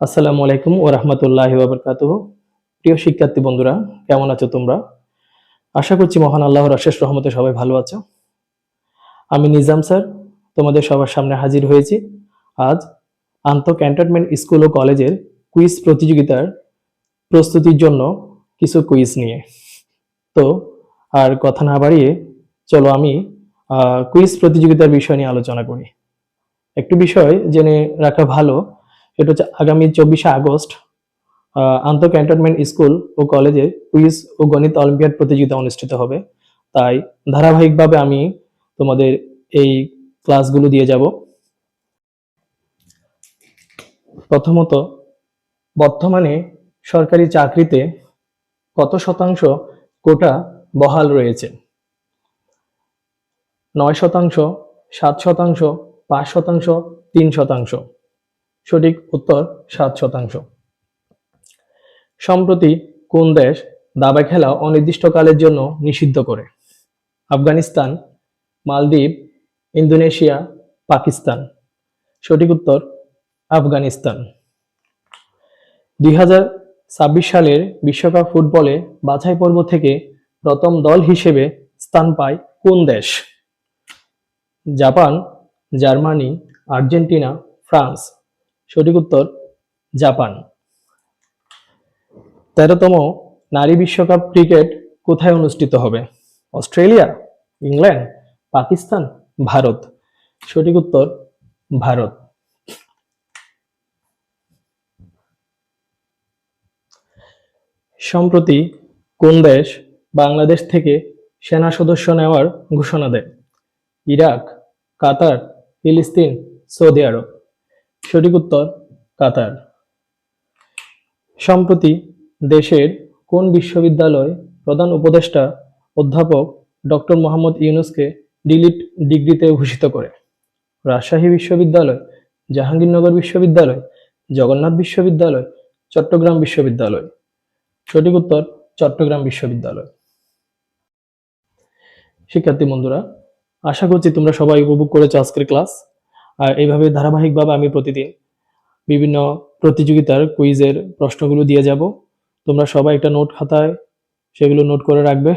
আসসালামু আলাইকুম ও রহমতুল্লাহ বাবরকাতুহ প্রিয় শিক্ষার্থী বন্ধুরা, কেমন আছো তোমরা? আশা করছি মহান আল্লাহর অশেষ রহমতে সবাই ভালো আছো। আমি নিজাম স্যার, তোমাদের সবার সামনে হাজির হয়েছি। আজ আন্ত ক্যান্টনমেন্ট স্কুল ও কলেজের কুইজ প্রতিযোগিতার প্রস্তুতির জন্য কিছু কুইজ নিয়ে। তো, আর কথা না বাড়িয়ে চলো আমি কুইজ প্রতিযোগিতার বিষয় নিয়ে আলোচনা করি। একটু বিষয় জেনে রাখা ভালো সেটা হচ্ছে আগামী চব্বিশে আগস্ট আন্ত ক্যান্টনমেন্ট স্কুল ও কলেজে কুইজ ও গণিত অলিম্পিয়াড প্রতিযোগিতা অনুষ্ঠিত হবে। তাই ধারাবাহিকভাবে আমি তোমাদের এই ক্লাসগুলো দিয়ে যাব। প্রথমত, বর্তমানে সরকারি চাকরিতে কত শতাংশ কোটা বহাল রয়েছে? নয় শতাংশ, সাত শতাংশ, পাঁচ শতাংশ, তিন শতাংশ। সঠিক উত্তর সাত শতাংশ। সম্প্রতি কোন দেশ দাবা খেলা অনির্দিষ্টকালের জন্য নিষিদ্ধ করে? আফগানিস্তান, মালদ্বীপ, ইন্দোনেশিয়া, পাকিস্তান। সঠিক উত্তর, আফগানিস্তান। দুই হাজার ছাব্বিশ সালের বিশ্বকাপ ফুটবলে বাছাই পর্ব থেকে প্রথম দল হিসেবে স্থান পায় কোন দেশ? Japan, Germany, Argentina, France. সঠিক উত্তর, জাপান। তেরোতম নারী বিশ্বকাপ ক্রিকেট কোথায় অনুষ্ঠিত হবে? Australia, England, Pakistan, Bharat. সঠিক উত্তর, ভারত। সম্প্রতি কোন দেশ বাংলাদেশ থেকে সেনা সদস্য নেওয়ার ঘোষণা দেয়? ইরাক, কাতার, ফিলিস্তিন, সৌদি আরব। সঠিক উত্তর, কাতার। সম্প্রতি দেশের কোন বিশ্ববিদ্যালয় প্রধান উপদেষ্টা অধ্যাপক ডক্টর মোহাম্মদ ইউনুসকে ডিলিট ডিগ্রিতে ভূষিত করে? রাজশাহী বিশ্ববিদ্যালয়, জাহাঙ্গীরনগর বিশ্ববিদ্যালয়, জগন্নাথ বিশ্ববিদ্যালয়, চট্টগ্রাম বিশ্ববিদ্যালয়? সঠিক উত্তর, চট্টগ্রাম বিশ্ববিদ্যালয়। শিক্ষার্থী বন্ধুরা, আশা করছি তোমরা সবাই উপভোগ করেছ আজকের ক্লাস। আর এইভাবে ধারাবাহিকভাবে আমি প্রতিদিন বিভিন্ন প্রতিযোগিতার কুইজের প্রশ্নগুলো দিয়ে যাব। তোমরা সবাই একটা নোট খাতায় সেগুলো নোট করে রাখবে।